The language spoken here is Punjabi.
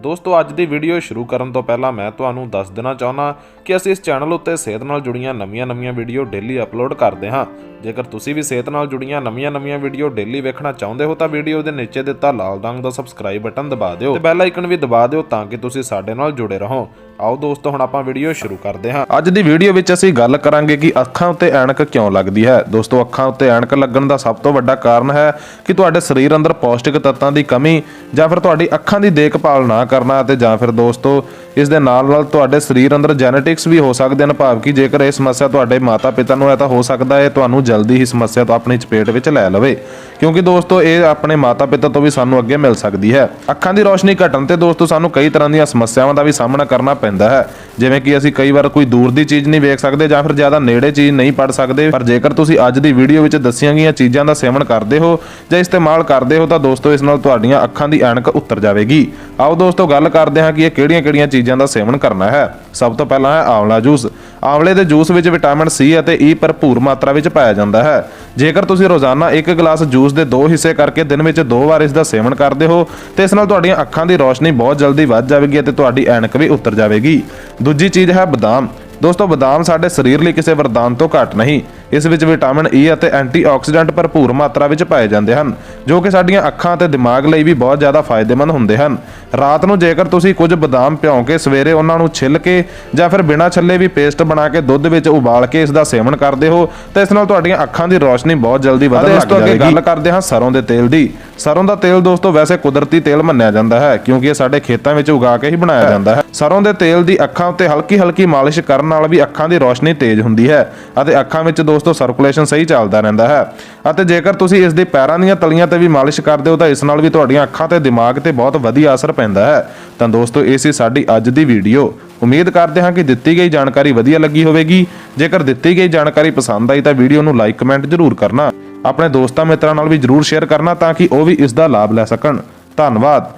ਦੋਸਤੋ, ਅੱਜ ਦੀ ਵੀਡੀਓ ਸ਼ੁਰੂ ਕਰਨ ਤੋਂ ਪਹਿਲਾਂ ਮੈਂ ਤੁਹਾਨੂੰ ਦੱਸ ਦੇਣਾ ਚਾਹੁੰਦਾ ਕਿ ਅਸੀਂ ਇਸ ਚੈਨਲ ਉੱਤੇ ਸਿਹਤ ਨਾਲ ਜੁੜੀਆਂ ਨਵੀਆਂ-ਨਵੀਆਂ ਵੀਡੀਓ ਡੇਲੀ ਅਪਲੋਡ ਕਰਦੇ ਹਾਂ। ਜੇਕਰ ਤੁਸੀਂ ਵੀ ਸਿਹਤ ਨਾਲ ਜੁੜੀਆਂ ਨਵੀਆਂ-ਨਵੀਆਂ ਵੀਡੀਓ ਡੇਲੀ ਵੇਖਣਾ ਚਾਹੁੰਦੇ ਹੋ ਤਾਂ ਵੀਡੀਓ ਦੇ ਨੀਚੇ ਦਿੱਤਾ ਲਾਲ ਰੰਗ ਦਾ ਸਬਸਕ੍ਰਾਈਬ ਬਟਨ ਦਬਾ ਦਿਓ ਤੇ ਬੈਲ ਆਈਕਨ ਵੀ ਦਬਾ ਦਿਓ ਤਾਂ ਕਿ ਤੁਸੀਂ ਸਾਡੇ ਨਾਲ ਜੁੜੇ ਰਹੋ। ਆਓ ਦੋਸਤੋ, ਹੁਣ ਆਪਾਂ ਵੀਡੀਓ ਸ਼ੁਰੂ ਕਰਦੇ ਹਾਂ। ਅੱਜ ਦੀ ਵੀਡੀਓ ਵਿੱਚ ਅਸੀਂ ਗੱਲ ਕਰਾਂਗੇ ਕਿ ਅੱਖਾਂ ਉੱਤੇ ਐਨਕ ਕਿਉਂ ਲੱਗਦੀ ਹੈ? ਦੋਸਤੋ, ਅੱਖਾਂ ਉੱਤੇ ਐਨਕ ਲੱਗਣ ਦਾ ਸਭ ਤੋਂ ਵੱਡਾ ਕਾਰਨ ਹੈ ਕਿ ਤੁਹਾਡੇ ਸਰੀਰ ਅੰਦਰ ਪੌਸ਼ਟਿਕ ਤੱਤਾਂ ਦੀ ਕਮੀ ਜਾਂ ਫਿਰ ਤੁਹਾਡੀ ਅੱਖਾਂ ਦੀ ਦੇਖਭਾਲ ਨਾ ਕਰਨਾ ਅਤੇ ਜਾਂ ਫਿਰ ਦੋਸਤੋ, ਇਸ ਦੇ ਨਾਲ ਨਾਲ ਤੁਹਾਡੇ ਸਰੀਰ ਅੰਦਰ ਜੈਨੇਟਿਕਸ ਵੀ ਹੋ ਸਕਦੇ ਹਨ ਭਾਵ ਕਿ ਜੇਕਰ ਇਹ ਸਮੱਸਿਆ ਤੁਹਾਡੇ ਮਾਤਾ-ਪਿਤਾ ਨੂੰ ਹੈ ਤਾਂ ਹੋ ਸਕਦਾ ਹੈ ਤੁਹਾਨੂੰ ਜਲਦੀ ਹੀ ਸਮੱਸਿਆ ਤੋਂ ਆਪਣੀ ਚਪੇਟ ਵਿੱਚ ਲੈ ਲਵੇ। ਕਿਉਂਕਿ ਦੋਸਤੋ, ਇਹ ਆਪਣੇ ਮਾਤਾ-ਪਿਤਾ ਤੋਂ ਵੀ ਸਾਨੂੰ ਅੱਗੇ ਮਿਲ ਸਕਦੀ ਹੈ। ਅੱਖਾਂ ਦੀ ਰੋਸ਼ਨੀ ਘਟਣ ਤੇ ਦੋਸਤੋ, ਸਾਨੂੰ ਕਈ ਤਰ੍ਹਾਂ ਦੀਆਂ ਸਮੱਸਿਆਵਾਂ ਦਾ ਵੀ ਸਾਹਮਣਾ ਕਰਨਾ ਪੈਂਦਾ ਹੈ। ਜਿਵੇਂ ਕਿ ਅਸੀਂ ਕਈ ਵਾਰ ਕੋਈ ਦੂਰ ਦੀ ਚੀਜ਼ ਨਹੀਂ ਵੇਖ ਸਕਦੇ ਜਾਂ ਫਿਰ ਜ਼ਿਆਦਾ ਨੇੜੇ ਚੀਜ਼ ਨਹੀਂ ਪੜ ਸਕਦੇ, ਪਰ ਜੇਕਰ ਤੁਸੀਂ ਅੱਜ ਦੀ ਵੀਡੀਓ ਵਿੱਚ ਦੱਸੀਆਂ ਗਈਆਂ ਚੀਜ਼ਾਂ ਦਾ ਸੇਵਨ ਕਰਦੇ ਹੋ ਜਾਂ ਇਸਤੇਮਾਲ ਕਰਦੇ ਹੋ ਤਾਂ ਦੋਸਤੋ, ਇਸ ਨਾਲ ਤੁਹਾਡੀਆਂ ਅੱਖਾਂ ਦੀ ਐਨਕ ਉਤਰ ਜਾਵੇਗੀ। ਆਓ ਦੋਸਤੋ ਗੱਲ ਕਰਦੇ ਹਾਂ ਕਿ ਇਹ ਕਿਹੜੀਆਂ-ਕਿਹੜੀਆਂ ਚੀਜ਼ਾਂ ਦਾ ਸੇਵਨ ਕਰਨਾ ਹੈ। ਸਭ ਤੋਂ ਪਹਿਲਾਂ ਹੈ ਆਂਵਲਾ ਜੂਸ। ਆਂਵਲੇ ਦੇ ਜੂਸ ਵਿੱਚ ਵਿਟਾਮਿਨ ਸੀ ਅਤੇ ਈ ਭਰਪੂਰ ਮਾਤਰਾ ਵਿੱਚ ਪਾਇਆ ਜਾਂਦਾ ਹੈ। ਜੇਕਰ ਤੁਸੀਂ ਰੋਜ਼ਾਨਾ ਇੱਕ ਗਲਾਸ ਜੂਸ ਦੇ ਦੋ ਹਿੱਸੇ ਕਰਕੇ ਦਿਨ ਵਿੱਚ ਦੋ ਵਾਰ ਇਸ ਦਾ ਸੇਵਨ ਕਰਦੇ ਹੋ, ਤੇ ਇਸ ਨਾਲ ਤੁਹਾਡੀਆਂ ਅੱਖਾਂ ਦੀ ਰੋਸ਼ਨੀ ਬਹੁਤ ਜਲਦੀ ਵੱਧ ਜਾਵੇਗੀ ਅਤੇ ਤੁਹਾਡੀ ਐਨਕ ਵੀ ਉਤਰ ਜਾਵੇਗੀ। ਦੂਜੀ ਚੀਜ਼ ਹੈ ਬਦਾਮ। ਦੋਸਤੋ, ਬਦਾਮ ਸਾਡੇ ਸਰੀਰ ਲਈ ਕਿਸੇ ਵਰਦਾਨ ਤੋਂ ਘੱਟ ਨਹੀਂ। ਇਸ ਵਿੱਚ ਵਿਟਾਮਿਨ ਈ ਅਤੇ ਐਂਟੀਆਕਸੀਡੈਂਟ ਭਰਪੂਰ ਮਾਤਰਾ ਵਿੱਚ ਪਾਏ ਜਾਂਦੇ ਹਨ, ਜੋ ਕਿ ਸਾਡੀਆਂ ਅੱਖਾਂ ਅਤੇ ਦਿਮਾਗ ਲਈ ਵੀ ਬਹੁਤ ਜ਼ਿਆਦਾ ਫਾਇਦੇਮੰਦ ਹੁੰਦੇ ਹਨ। ਰਾਤ ਨੂੰ ਜੇਕਰ ਤੁਸੀਂ ਕੁਝ ਬਦਾਮ ਭਿਉਂ ਕੇ ਸਵੇਰੇ ਉਹਨਾਂ ਨੂੰ ਛਿੱਲ ਕੇ ਜਾਂ ਫਿਰ ਬਿਨਾਂ ਛੱਲੇ ਵੀ ਪੇਸਟ ਬਣਾ ਕੇ ਦੁੱਧ ਵਿੱਚ ਉਬਾਲ ਕੇ ਇਸ ਦਾ ਸੇਵਨ ਕਰਦੇ ਹੋ ਤਾਂ ਇਸ ਨਾਲ ਤੁਹਾਡੀਆਂ ਅੱਖਾਂ ਦੀ ਰੋਸ਼ਨੀ ਬਹੁਤ ਜਲਦੀ ਵਧਣ ਲੱਗ ਜਾਵੇਗੀ। ਗੱਲ ਕਰਦੇ ਹਾਂ ਸਰੋਂ ਦੇ ਤੇਲ ਦੀ। ਸਰੋਂ ਦਾ ਤੇਲ ਦੋਸਤੋ ਵੈਸੇ ਕੁਦਰਤੀ ਤੇਲ ਮੰਨਿਆ ਜਾਂਦਾ ਹੈ ਕਿਉਂਕਿ ਇਹ ਸਾਡੇ ਖੇਤਾਂ ਵਿੱਚ ਉਗਾ ਕੇ ਹੀ ਬਣਾਇਆ ਜਾਂਦਾ ਹੈ। ਸਰੋਂ ਦੇ ਤੇਲ ਦੀ ਅੱਖਾਂ ਉੱਤੇ ਹਲਕੀ ਹਲਕੀ ਮਾਲਿਸ਼ ਕਰਨ ਨਾਲ ਵੀ ਅੱਖਾਂ ਦੀ ਰੋਸ਼ਨੀ ਤੇਜ਼ ਹੁੰਦੀ ਹੈ ਅਤੇ ਅੱਖਾਂ ਵਿੱਚ ਦੋਸਤੋ ਸਰਕੂਲੇਸ਼ਨ ਸਹੀ ਚੱਲਦਾ ਰਹਿੰਦਾ ਹੈ। ਅਤੇ ਜੇਕਰ ਤੁਸੀਂ ਇਸ ਦੇ ਪੈਰਾਂ ਦੀਆਂ ਤਲੀਆਂ ਤੇ ਵੀ ਮਾਲਿਸ਼ ਕਰਦੇ ਹੋ ਤਾਂ ਇਸ ਨਾਲ ਵੀ ਤੁਹਾਡੀਆਂ ਅੱਖਾਂ ਤੇ ਦਿਮਾਗ ਤੇ ਬਹੁਤ ਵਧੀਆ ਅਸਰ ਪੈਂਦਾ ਹੈ। ਤਾਂ ਦੋਸਤੋ, ਇਹ ਸੀ ਸਾਡੀ ਅੱਜ ਦੀ ਵੀਡੀਓ। ਉਮੀਦ ਕਰਦੇ ਹਾਂ ਕਿ ਦਿੱਤੀ ਗਈ ਜਾਣਕਾਰੀ ਵਧੀਆ ਲੱਗੀ ਹੋਵੇਗੀ। ਜੇਕਰ ਦਿੱਤੀ ਗਈ ਜਾਣਕਾਰੀ ਪਸੰਦ ਆਈ ਤਾਂ ਵੀਡੀਓ ਨੂੰ ਲਾਈਕ, ਕਮੈਂਟ ਜ਼ਰੂਰ ਕਰਨਾ। ਆਪਣੇ ਦੋਸਤਾਂ ਮਿੱਤਰਾਂ ਨਾਲ ਵੀ ਜ਼ਰੂਰ ਸ਼ੇਅਰ ਕਰਨਾ ਤਾਂ ਕਿ ਉਹ ਵੀ ਇਸ ਦਾ ਲਾਭ ਲੈ ਸਕਣ। ਧੰਨਵਾਦ।